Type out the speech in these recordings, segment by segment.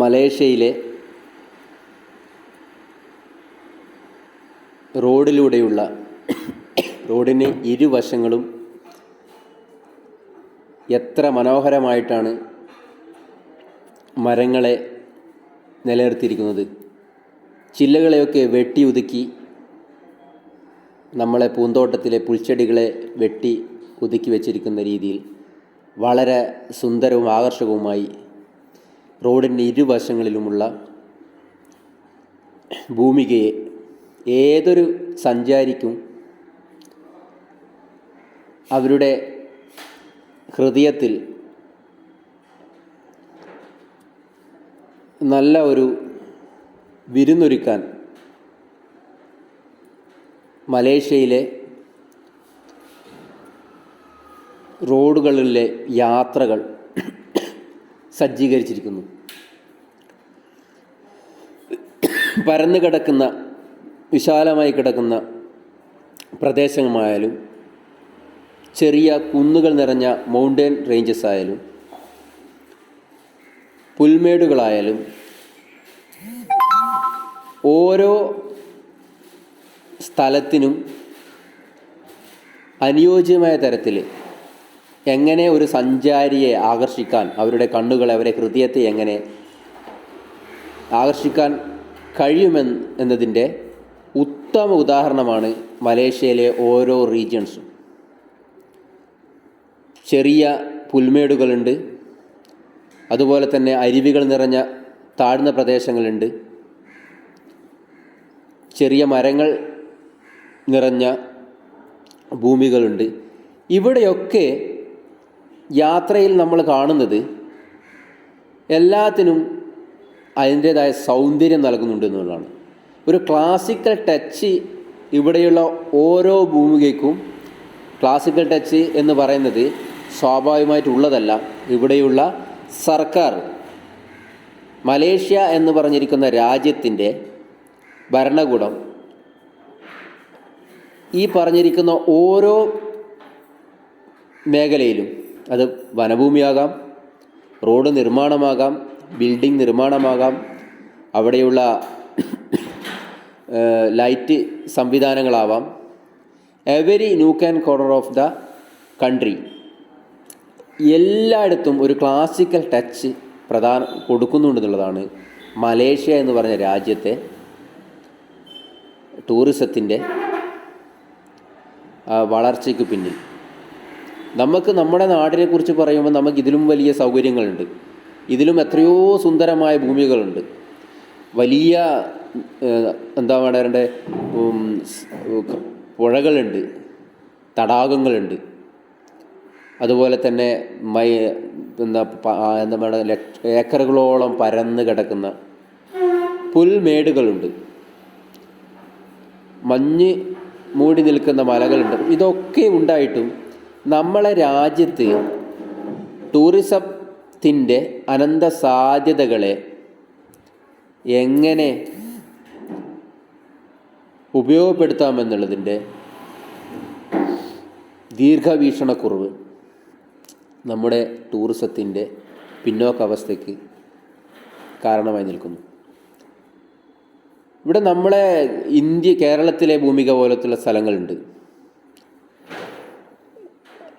മലേഷ്യയിലെ റോഡിലൂടെയുള്ള റോഡിന് ഇരുവശങ്ങളും എത്ര മനോഹരമായിട്ടാണ് മരങ്ങളെ നിലനിർത്തിയിരിക്കുന്നത്. ചില്ലകളെയൊക്കെ വെട്ടി ഒതുക്കി നമ്മളെ പൂന്തോട്ടത്തിലെ പുൽച്ചെടികളെ വെട്ടി ഒതുക്കി വെച്ചിരിക്കുന്ന രീതിയിൽ വളരെ സുന്ദരവും ആകർഷകവുമായി റോഡിന്റെ ഇരുവശങ്ങളിലുമുള്ള ഭൂമികയെ ഏതൊരു സഞ്ചാരിക്കും അവരുടെ ഹൃദയത്തിൽ നല്ല ഒരു വിരുന്നൊരുക്കാൻ മലേഷ്യയിലെ റോഡുകളിലെ യാത്രകൾ സജ്ജീകരിച്ചിരിക്കുന്നു. പരന്നു കിടക്കുന്ന വിശാലമായി കിടക്കുന്ന പ്രദേശമായാലും ചെറിയ കുന്നുകൾ നിറഞ്ഞ മൗണ്ടൻ റേഞ്ചസ് ആയാലും പുൽമേടുകളായാലും ഓരോ സ്ഥലത്തിനും അനുയോജ്യമായ തരത്തിൽ എങ്ങനെ ഒരു സഞ്ചാരിയെ ആകർഷിക്കാൻ അവരുടെ കണ്ണുകളെ അവരെ ഹൃദയത്തെ എങ്ങനെ ആകർഷിക്കാൻ കഴിയുമെന്ന് എന്നതിന്റെ ഉത്തമ ഉദാഹരണമാണ് മലേഷ്യയിലെ ഓരോ റീജിയൻസും. ചെറിയ പുൽമേടുകളുണ്ട്. അതുപോലെ തന്നെ അരുവികൾ നിറഞ്ഞ താഴ്ന്ന പ്രദേശങ്ങളുണ്ട്. ചെറിയ മരങ്ങൾ നിറഞ്ഞ ഭൂമികളുണ്ട്. ഇവിടെയൊക്കെ യാത്രയിൽ നമ്മൾ കാണുന്നത് എല്ലാത്തിനും അതിന്റേതായ സൗന്ദര്യം നൽകുന്നുണ്ട് എന്നുള്ളതാണ്. ഒരു ക്ലാസിക്കൽ ടച്ച് ഇവിടെയുള്ള ഓരോ ഭൂമികയ്ക്കും ക്ലാസിക്കൽ ടച്ച് എന്ന് പറയുന്നത് സ്വാഭാവികമായിട്ടുള്ളതല്ല. ഇവിടെയുള്ള സർക്കാർ മലേഷ്യ എന്ന് പറഞ്ഞിരിക്കുന്ന രാജ്യത്തിന്റെ ഭരണകൂടം ഈ പറഞ്ഞിരിക്കുന്ന ഓരോ മേഖലയിലും അത് വനഭൂമിയാകാം റോഡ് നിർമ്മാണമാകാം ബിൽഡിംഗ് നിർമ്മാണമാകാം അവിടെയുള്ള light സംവിധാനങ്ങളാവാം. Every nook and corner of the country. എല്ലായിടത്തും ഒരു ക്ലാസിക്കൽ ടച്ച് പ്രധാന കൊടുക്കുന്നുണ്ടെന്നുള്ളതാണ് മലേഷ്യ എന്ന് പറഞ്ഞ രാജ്യത്തെ ടൂറിസത്തിന്റെ വളർച്ചയ്ക്ക് പിന്നിൽ. നമുക്ക് നമ്മുടെ നാടിനെ കുറിച്ച് പറയുമ്പോൾ നമുക്ക് ഇതിലും വലിയ സൗകര്യങ്ങളുണ്ട്. ഇതിലും എത്രയോ സുന്ദരമായ ഭൂമികളുണ്ട്. വലിയ എന്താ പറയണ്ടേ പുഴകളുണ്ട് തടാകങ്ങളുണ്ട്. അതുപോലെ തന്നെ മൈ എന്താ എന്താ പറയുക ഏക്കറുകളോളം പരന്ന് കിടക്കുന്ന പുൽമേടുകളുണ്ട്. മഞ്ഞ് മൂടി നിൽക്കുന്ന മലകളുണ്ട്. ഇതൊക്കെ ഉണ്ടായിട്ടും നമ്മളെ രാജ്യത്ത് ടൂറിസത്തിന്റെ അനന്ത സാധ്യതകളെ എങ്ങനെ ഉപയോഗപ്പെടുത്താമെന്നുള്ളതിന്റെ ദീർഘവീക്ഷണക്കുറവ് നമ്മുടെ ടൂറിസത്തിന്റെ പിന്നോക്കാവസ്ഥയ്ക്ക് കാരണമായി നിൽക്കുന്നു. ഇവിടെ നമ്മളെ ഇന്ത്യ കേരളത്തിലെ ഭൂമിക പോലത്തുള്ള സ്ഥലങ്ങളുണ്ട്.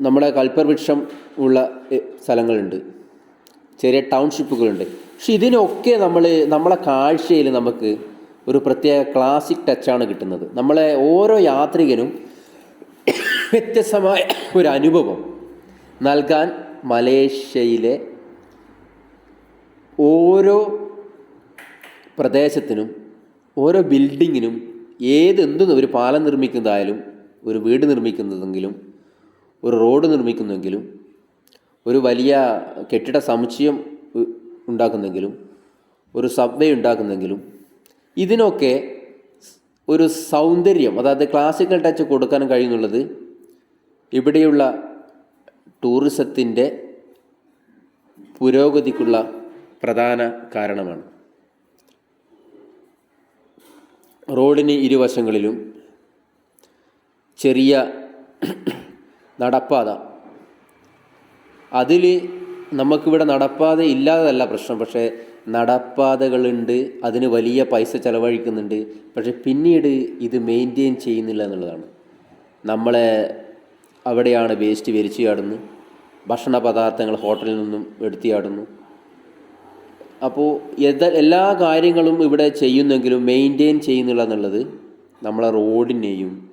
നമ്മുടെ കൽപ്പവൃക്ഷം ഉള്ള സ്ഥലങ്ങളുണ്ട്. ചെറിയ ടൗൺഷിപ്പുകളുണ്ട്. പക്ഷെ ഇതിനൊക്കെ നമ്മൾ നമ്മളെ കാഴ്ചയിൽ നമുക്ക് ഒരു പ്രത്യേക ക്ലാസിക് ടച്ചാണ് കിട്ടുന്നത്. നമ്മളെ ഓരോ യാത്രികനും വ്യത്യസ്തമായ ഒരു അനുഭവം നൽകാൻ മലേഷ്യയിലെ ഓരോ പ്രദേശത്തിനും ഓരോ ബിൽഡിങ്ങിനും ഏത് എന്ത് ഒരു പാലം നിർമ്മിക്കുന്നതായാലും ഒരു വീട് നിർമ്മിക്കുന്നതെങ്കിലും ഒരു റോഡ് നിർമ്മിക്കുന്നെങ്കിലും ഒരു വലിയ കെട്ടിട സമുച്ചയം ഉണ്ടാക്കുന്നെങ്കിലും ഒരു സബ്വേ ഉണ്ടാക്കുന്നെങ്കിലും ഇതിനൊക്കെ ഒരു സൗന്ദര്യം അതായത് ക്ലാസിക്കൽ ടച്ച് കൊടുക്കാൻ കഴിയുന്നുള്ളത് ഇവിടെയുള്ള ടൂറിസത്തിന്റെ പുരോഗതിക്കുള്ള പ്രധാന കാരണമാണ്. റോഡിന് ഇരുവശങ്ങളിലും ചെറിയ നടപ്പാത. അതിൽ നമുക്കിവിടെ നടപ്പാത ഇല്ലാതല്ല പ്രശ്നം. പക്ഷേ നടപ്പാതകളുണ്ട് അതിന് വലിയ പൈസ ചിലവഴിക്കുന്നുണ്ട്. പക്ഷേ പിന്നീട് ഇത് മെയിന്റെയിൻ ചെയ്യുന്നില്ല എന്നുള്ളതാണ്. നമ്മളെ അവിടെയാണ് വേസ്റ്റ് വലിച്ചു ചാടുന്നു. ഭക്ഷണ പദാർത്ഥങ്ങൾ ഹോട്ടലിൽ നിന്നും എടുത്തു ചാടുന്നു. അപ്പോൾ എല്ലാ കാര്യങ്ങളും ഇവിടെ ചെയ്യുന്നെങ്കിലും മെയിന്റെയിൻ ചെയ്യുന്നില്ല എന്നുള്ളത് നമ്മളെ റോഡിനെയും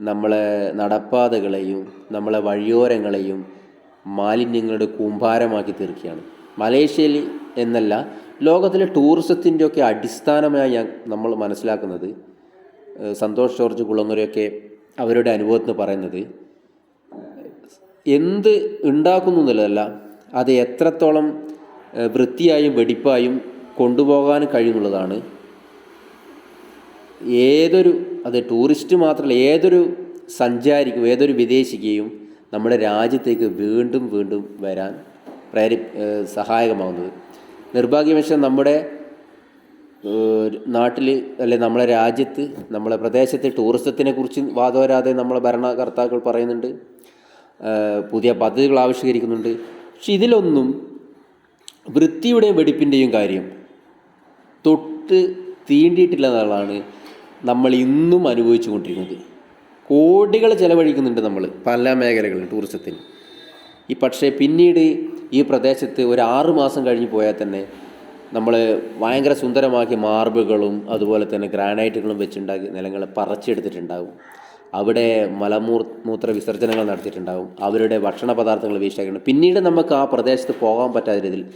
നമ്മളെ നടപ്പാതകളെയും നമ്മളെ വഴിയോരങ്ങളെയും മാലിന്യങ്ങളുടെ കൂമ്പാരമാക്കി തീർക്കുകയാണ്. മലേഷ്യയിൽ എന്നല്ല ലോകത്തിലെ ടൂറിസത്തിന്റെയൊക്കെ അടിസ്ഥാനമായി ഞാൻ നമ്മൾ മനസ്സിലാക്കുന്നത് സന്തോഷ് ജോർജ് കുളങ്ങരയൊക്കെ അവരുടെ അനുഭവത്തിൽ പറയുന്നത് എന്ത് ഉണ്ടാക്കുന്നു എന്നുള്ളതല്ല അത് എത്രത്തോളം വൃത്തിയായും വെടിപ്പായും കൊണ്ടുപോകാൻ കഴിയുന്നുള്ളതാണ്. ഏതൊരു അത് ടൂറിസ്റ്റ് മാത്രമല്ല ഏതൊരു സഞ്ചാരിക്കും ഏതൊരു വിദേശിക്കുകയും നമ്മുടെ രാജ്യത്തേക്ക് വീണ്ടും വീണ്ടും വരാൻ പ്രേരി സഹായകമാകുന്നത് നിർഭാഗ്യവശാൽ നമ്മുടെ നാട്ടിൽ അല്ലെ നമ്മളെ രാജ്യത്ത് നമ്മളെ പ്രദേശത്തെ ടൂറിസത്തിനെ കുറിച്ച് വാദോരാതെ നമ്മളെ ഭരണകർത്താക്കൾ പറയുന്നുണ്ട്. പുതിയ പദ്ധതികൾ ആവിഷ്കരിക്കുന്നുണ്ട്. പക്ഷെ ഇതിലൊന്നും വൃത്തിയുടെയും വെടിപ്പിന്റെയും കാര്യം തൊട്ട് തീണ്ടിയിട്ടില്ല എന്നുള്ളതാണ് നമ്മൾ ഇന്നും അനുഭവിച്ചു കൊണ്ടിരിക്കുന്നത്. കോടികൾ ചെലവഴിക്കുന്നുണ്ട് നമ്മൾ പല മേഖലകളിൽ ടൂറിസത്തിന് ഈ പക്ഷേ പിന്നീട് ഈ പ്രദേശത്ത് ഒരു ആറ് മാസം കഴിഞ്ഞ് പോയാൽ തന്നെ നമ്മൾ ഭയങ്കര സുന്ദരമാക്കി മാർബിളുകളും അതുപോലെ തന്നെ ഗ്രാനൈറ്റുകളും വെച്ചുണ്ടാക്കി നിലങ്ങൾ പറിച്ചെടുത്തിട്ടുണ്ടാകും. അവിടെ മലമൂർ മൂത്ര വിസർജനങ്ങൾ നടത്തിയിട്ടുണ്ടാകും. അവരുടെ ഭക്ഷണ പദാർത്ഥങ്ങൾ വേസ്റ്റാക്കിയിട്ടുണ്ട് പിന്നീട് നമുക്ക് ആ പ്രദേശത്ത് പോകാൻ പറ്റാത്ത രീതിയിൽ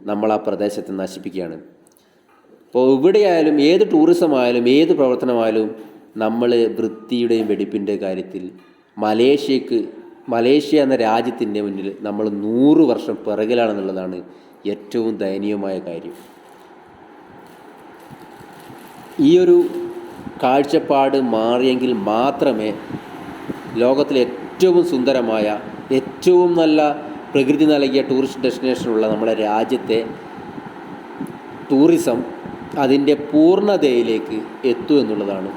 നമ്മൾ ആ പ്രദേശത്തെ നശിപ്പിക്കുകയാണ്. ഇപ്പോൾ എവിടെയായാലും ഏത് ടൂറിസം ആയാലും ഏത് പ്രവർത്തനമായാലും നമ്മൾ വൃത്തിയുടെയും വെടിപ്പിന്റെ കാര്യത്തിൽ മലേഷ്യക്ക് മലേഷ്യ എന്ന രാജ്യത്തിന്റെ മുന്നിൽ നമ്മൾ നൂറ് വർഷം പിറകിലാണെന്നുള്ളതാണ് ഏറ്റവും ദയനീയമായ കാര്യം. ഈ ഒരു കാഴ്ചപ്പാട് മാറിയെങ്കിൽ മാത്രമേ ലോകത്തിലെ ഏറ്റവും സുന്ദരമായ ഏറ്റവും നല്ല പ്രകൃതി നൽകിയ ടൂറിസ്റ്റ് ഡെസ്റ്റിനേഷനുള്ള നമ്മുടെ രാജ്യത്തെ ടൂറിസം അതിന്റെ പൂർണതയിലേക്ക് എത്തൂ എന്നുള്ളതാണ്.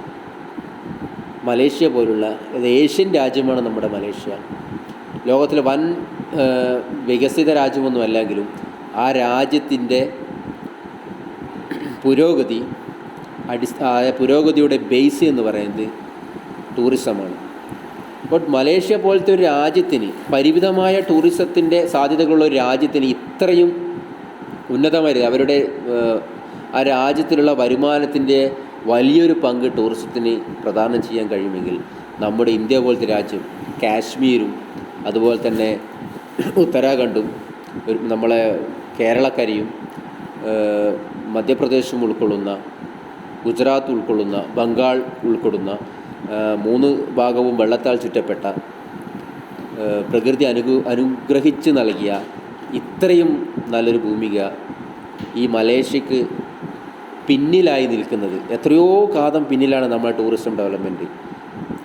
മലേഷ്യ പോലുള്ള ഏഷ്യൻ രാജ്യമാണ് നമ്മുടെ മലേഷ്യ. ലോകത്തിലെ വൻ വികസിത രാജ്യമൊന്നുമല്ലെങ്കിലും ആ രാജ്യത്തിന്റെ പുരോഗതി അടിസ്ഥാ ആ പുരോഗതിയുടെ ബേസ് എന്ന് പറയുന്നത് ടൂറിസമാണ്. ബട്ട് മലേഷ്യ പോലത്തെ ഒരു രാജ്യത്തിന് പരിമിതമായ ടൂറിസത്തിന്റെ സാധ്യതകളുള്ള ഒരു രാജ്യത്തിന് ഇത്രയും ഉന്നതമായി അവരുടെ ആ രാജ്യത്തിലുള്ള വരുമാനത്തിന്റെ വലിയൊരു പങ്ക് ടൂറിസത്തിന് പ്രദാനം ചെയ്യാൻ കഴിയുമെങ്കിൽ നമ്മുടെ ഇന്ത്യ പോലത്തെ രാജ്യം കാശ്മീരും അതുപോലെ തന്നെ ഉത്തരാഖണ്ഡും നമ്മളെ കേരളക്കരയും മധ്യപ്രദേശും ഉൾക്കൊള്ളുന്ന ഗുജറാത്ത് ഉൾക്കൊള്ളുന്ന ബംഗാൾ ഉൾക്കൊള്ളുന്ന മൂന്ന് ഭാഗവും വെള്ളത്താൽ ചുറ്റപ്പെട്ട പ്രകൃതി അനുഗ അനുഗ്രഹിച്ച് നൽകിയ ഇത്രയും നല്ലൊരു ഭൂമിക ഈ മലേഷ്യക്ക് പിന്നിലായി നിൽക്കുന്നത്. എത്രയോ കാതം പിന്നിലാണ് നമ്മുടെ ടൂറിസം ഡെവലപ്മെന്റ്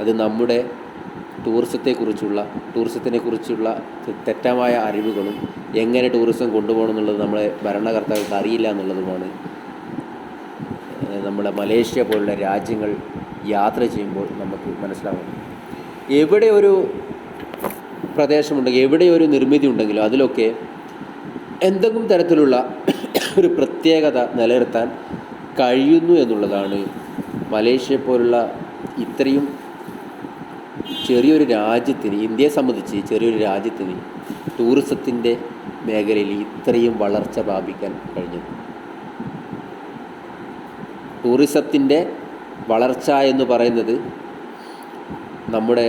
അത് നമ്മുടെ ടൂറിസത്തെക്കുറിച്ചുള്ള ടൂറിസത്തിനെ കുറിച്ചുള്ള തെറ്റമായ അറിവുകളും എങ്ങനെ ടൂറിസം കൊണ്ടുപോകണം എന്നുള്ളത് നമ്മളെ ഭരണകർത്താക്കൾക്ക് അറിയില്ല എന്നുള്ളതുമാണ് നമ്മുടെ മലേഷ്യ പോലുള്ള രാജ്യങ്ങൾ യാത്ര ചെയ്യുമ്പോൾ നമുക്ക് മനസ്സിലാവുന്നത്. എവിടെ ഒരു പ്രദേശമുണ്ടെങ്കിൽ എവിടെ ഒരു നിർമ്മിതി ഉണ്ടെങ്കിലും അതിലൊക്കെ എന്തെങ്കിലും തരത്തിലുള്ള ഒരു പ്രത്യേകത നിലനിർത്താൻ കഴിയുന്നു എന്നുള്ളതാണ് മലേഷ്യ പോലുള്ള ഇത്രയും ചെറിയൊരു രാജ്യത്തിന് ഇന്ത്യയെ സംബന്ധിച്ച് ചെറിയൊരു രാജ്യത്തിന് ടൂറിസത്തിന്റെ മേഖലയിൽ ഇത്രയും വളർച്ച പ്രാപിക്കാൻ കഴിഞ്ഞത്. ടൂറിസത്തിന്റെ വളർച്ച എന്ന് പറയുന്നത് നമ്മുടെ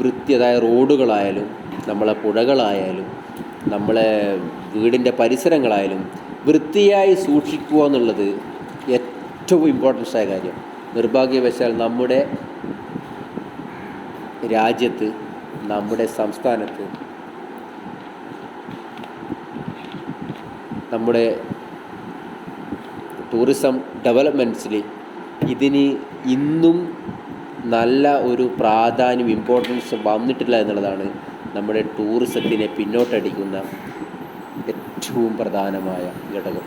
വൃത്തി റോഡുകളായാലും നമ്മളെ പുഴകളായാലും നമ്മളെ വീടിന്റെ പരിസരങ്ങളായാലും വൃത്തിയായി സൂക്ഷിക്കുക എന്നുള്ളത് ഏറ്റവും ഇമ്പോർട്ടൻസ് ആയ കാര്യം. നിർഭാഗ്യവശാൽ നമ്മുടെ രാജ്യത്ത് നമ്മുടെ സംസ്ഥാനത്ത് നമ്മുടെ ടൂറിസം ഡെവലപ്മെന്റ്സിൽ ഇതിന് ഇന്നും നല്ല ഒരു പ്രാധാന്യം ഇമ്പോർട്ടൻസ് വന്നിട്ടില്ല എന്നുള്ളതാണ് നമ്മുടെ ടൂറിസത്തിനെ പിന്നോട്ടടിക്കുന്ന ഏറ്റവും പ്രധാനമായ ഘടകം.